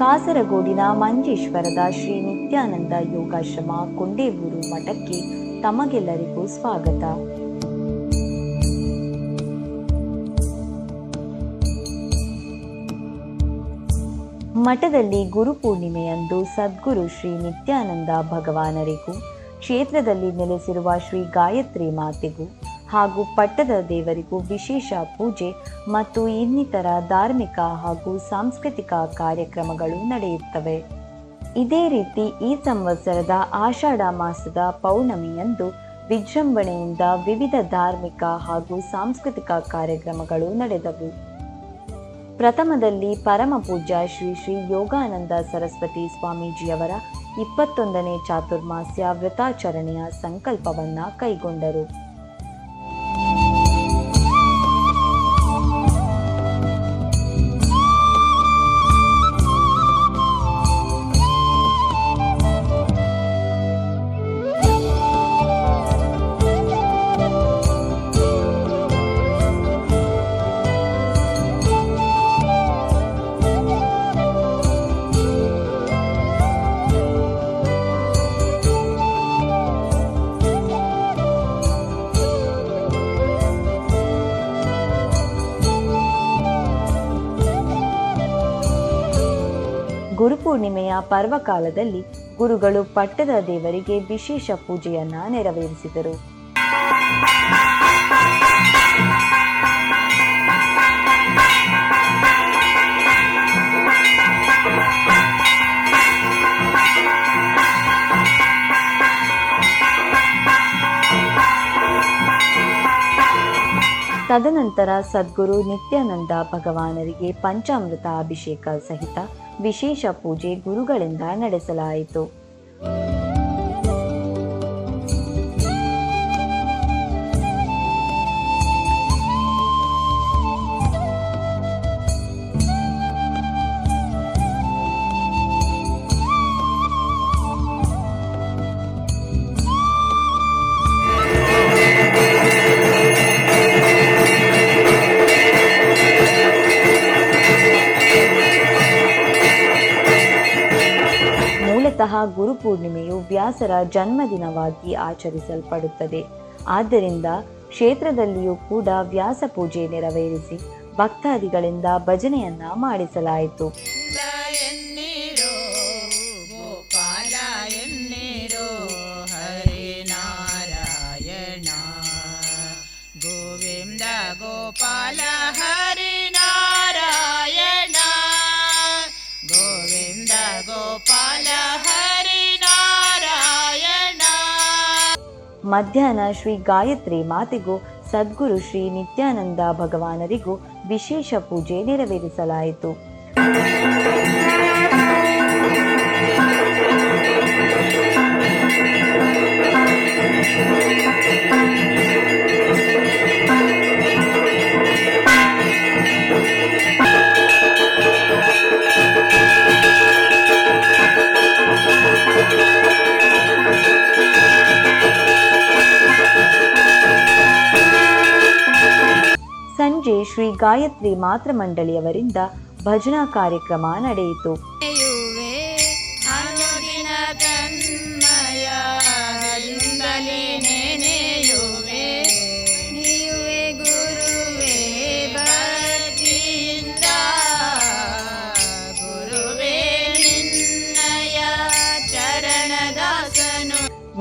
ಕಾಸರಗೋಡಿನ ಮಂಜೇಶ್ವರದ ಶ್ರೀ ನಿತ್ಯಾನಂದ ಯೋಗಾಶ್ರಮ ಕೊಂಡೇವೂರು ಮಠಕ್ಕೆ ತಮಗೆಲ್ಲರಿಗೂ ಸ್ವಾಗತ. ಮಠದಲ್ಲಿ ಗುರುಪೂರ್ಣಿಮೆಯಂದು ಸದ್ಗುರು ಶ್ರೀ ನಿತ್ಯಾನಂದ ಭಗವಾನರಿಗೂ, ಕ್ಷೇತ್ರದಲ್ಲಿ ನೆಲೆಸಿರುವ ಶ್ರೀ ಗಾಯತ್ರಿ ಮಾತೆಗೂ ಹಾಗೂ ಪಟ್ಟದ ದೇವರಿಗೂ ವಿಶೇಷ ಪೂಜೆ ಮತ್ತು ಇನ್ನಿತರ ಧಾರ್ಮಿಕ ಹಾಗೂ ಸಾಂಸ್ಕೃತಿಕ ಕಾರ್ಯಕ್ರಮಗಳು ನಡೆಯುತ್ತವೆ. ಇದೇ ರೀತಿ ಈ ಸಂವತ್ಸರದ ಆಷಾಢ ಮಾಸದ ಪೌರ್ಣಮಿಯಂದು ವಿಜೃಂಭಣೆಯಿಂದ ವಿವಿಧ ಧಾರ್ಮಿಕ ಹಾಗೂ ಸಾಂಸ್ಕೃತಿಕ ಕಾರ್ಯಕ್ರಮಗಳು ನಡೆದವು. ಪ್ರಥಮದಲ್ಲಿ ಪರಮ ಪೂಜ್ಯ ಶ್ರೀ ಶ್ರೀ ಯೋಗಾನಂದ ಸರಸ್ವತಿ ಸ್ವಾಮೀಜಿಯವರ ಇಪ್ಪತ್ತೊಂದನೇ ಚಾತುರ್ಮಾಸ್ಯ ವ್ರತಾಚರಣೆಯ ಸಂಕಲ್ಪವನ್ನ ಕೈಗೊಂಡರು. ಗುರುಪೂರ್ಣಿಮೆಯ ಪರ್ವಕಾಲದಲ್ಲಿ ಗುರುಗಳು ಪಟ್ಟದ ದೇವರಿಗೆ ವಿಶೇಷ ಪೂಜೆಯನ್ನ ನೆರವೇರಿಸಿದರು. ತದನಂತರ ಸದ್ಗುರು ನಿತ್ಯಾನಂದ ಭಗವಾನರಿಗೆ ಪಂಚಾಮೃತ ಅಭಿಷೇಕ ಸಹಿತ ವಿಶೇಷ ಪೂಜೆ ಗುರುಗಳಿಂದ ನಡೆಸಲಾಯಿತು. ಮೂಲತಃ ಗುರುಪೂರ್ಣಿಮೆಯು ವ್ಯಾಸರ ಜನ್ಮದಿನವಾಗಿ ಆಚರಿಸಲ್ಪಡುತ್ತದೆ. ಆದ್ದರಿಂದ ಕ್ಷೇತ್ರದಲ್ಲಿಯೂ ಕೂಡ ವ್ಯಾಸ ಪೂಜೆ ನೆರವೇರಿಸಿ ಭಕ್ತಾದಿಗಳಿಂದ ಭಜನೆಯನ್ನ ಮಾಡಿಸಲಾಯಿತು. ಗೋಪಾಲ ಮಧ್ಯಾಹ್ನ ಶ್ರೀ ಗಾಯತ್ರಿ ಮಾತೆಗೂ ಸದ್ಗುರು ಶ್ರೀ ನಿತ್ಯಾನಂದ ಭಗವಾನರಿಗೂ ವಿಶೇಷ ಪೂಜೆ ನೆರವೇರಿಸಲಾಯಿತು. ಸಂಜೆ ಶ್ರೀ ಗಾಯತ್ರಿ ಮಾತೃ ಮಂಡಳಿಯವರಿಂದ ಭಜನಾ ಕಾರ್ಯಕ್ರಮ ನಡೆಯಿತು.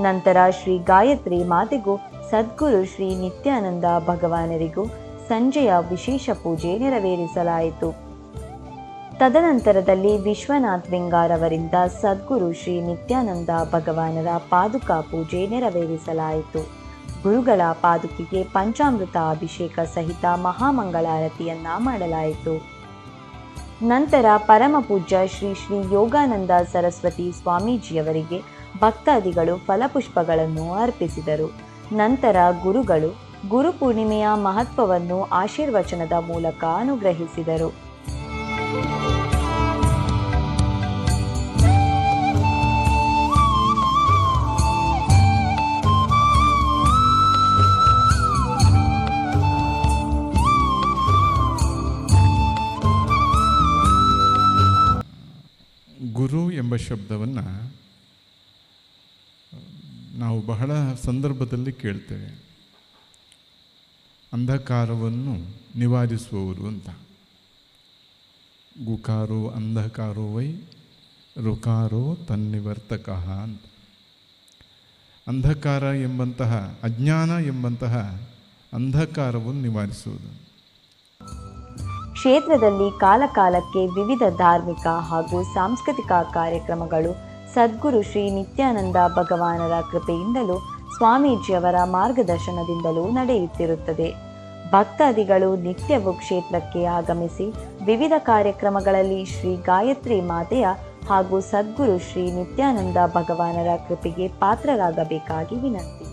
ನಂತರ ಶ್ರೀ ಗಾಯತ್ರಿ ಮಾತೆಗೂ ಸದ್ಗುರು ಶ್ರೀ ನಿತ್ಯಾನಂದ ಭಗವಾನರಿಗೂ ಸಂಜೆಯ ವಿಶೇಷ ಪೂಜೆ ನೆರವೇರಿಸಲಾಯಿತು. ತದನಂತರದಲ್ಲಿ ವಿಶ್ವನಾಥ್ ಅವರಿಂದ ಸದ್ಗುರು ಶ್ರೀ ನಿತ್ಯಾನಂದ ಭಗವಾನರ ಪಾದುಕಾ ಪೂಜೆ ನೆರವೇರಿಸಲಾಯಿತು. ಗುರುಗಳ ಪಾದುಕಿಗೆ ಪಂಚಾಮೃತ ಅಭಿಷೇಕ ಸಹಿತ ಮಹಾಮಂಗಳಾರತಿಯನ್ನ ಮಾಡಲಾಯಿತು. ನಂತರ ಪರಮ ಪೂಜ್ಯ ಶ್ರೀ ಶ್ರೀ ಯೋಗಾನಂದ ಸರಸ್ವತಿ ಸ್ವಾಮೀಜಿಯವರಿಗೆ ಭಕ್ತಾದಿಗಳು ಫಲಪುಷ್ಪಗಳನ್ನು ಅರ್ಪಿಸಿದರು. ನಂತರ ಗುರುಗಳು ಗುರುಪೂರ್ಣಿಮೆಯ ಮಹತ್ವವನ್ನು ಆಶೀರ್ವಚನದ ಮೂಲಕ ಅನುಗ್ರಹಿಸಿದರು. ಗುರು ಎಂಬ ಶಬ್ದವನ್ನು ನಾವು ಬಹಳ ಸಂದರ್ಭದಲ್ಲಿ ಕೇಳ್ತೇವೆ. ಅಂಧಕಾರವನ್ನು ನಿವಾರಿಸುವವರು ಅಂತ. ಗುಕಾರೋ ಅಂಧಕಾರೋ ವೈ, ರುಕಾರೋ ತನ್ನಿವರ್ತಕ ಅಂತ. ಅಂಧಕಾರ ಎಂಬಂತಹ, ಅಜ್ಞಾನ ಎಂಬಂತಹ ಅಂಧಕಾರವನ್ನು ನಿವಾರಿಸುವುದು. ಕ್ಷೇತ್ರದಲ್ಲಿ ಕಾಲಕಾಲಕ್ಕೆ ವಿವಿಧ ಧಾರ್ಮಿಕ ಹಾಗೂ ಸಾಂಸ್ಕೃತಿಕ ಕಾರ್ಯಕ್ರಮಗಳು ಸದ್ಗುರು ಶ್ರೀ ನಿತ್ಯಾನಂದ ಭಗವಾನರ ಕೃಪೆಯಿಂದಲೂ ಸ್ವಾಮೀಜಿಯವರ ಮಾರ್ಗದರ್ಶನದಿಂದಲೂ ನಡೆಯುತ್ತಿರುತ್ತದೆ. ಭಕ್ತಾದಿಗಳು ನಿತ್ಯವೂ ಕ್ಷೇತ್ರಕ್ಕೆ ಆಗಮಿಸಿ ವಿವಿಧ ಕಾರ್ಯಕ್ರಮಗಳಲ್ಲಿ ಶ್ರೀ ಗಾಯತ್ರಿ ಮಾತೆಯ ಹಾಗೂ ಸದ್ಗುರು ಶ್ರೀ ನಿತ್ಯಾನಂದ ಭಗವಾನರ ಕೃಪೆಗೆ ಪಾತ್ರರಾಗಬೇಕಾಗಿ ವಿನಂತಿ.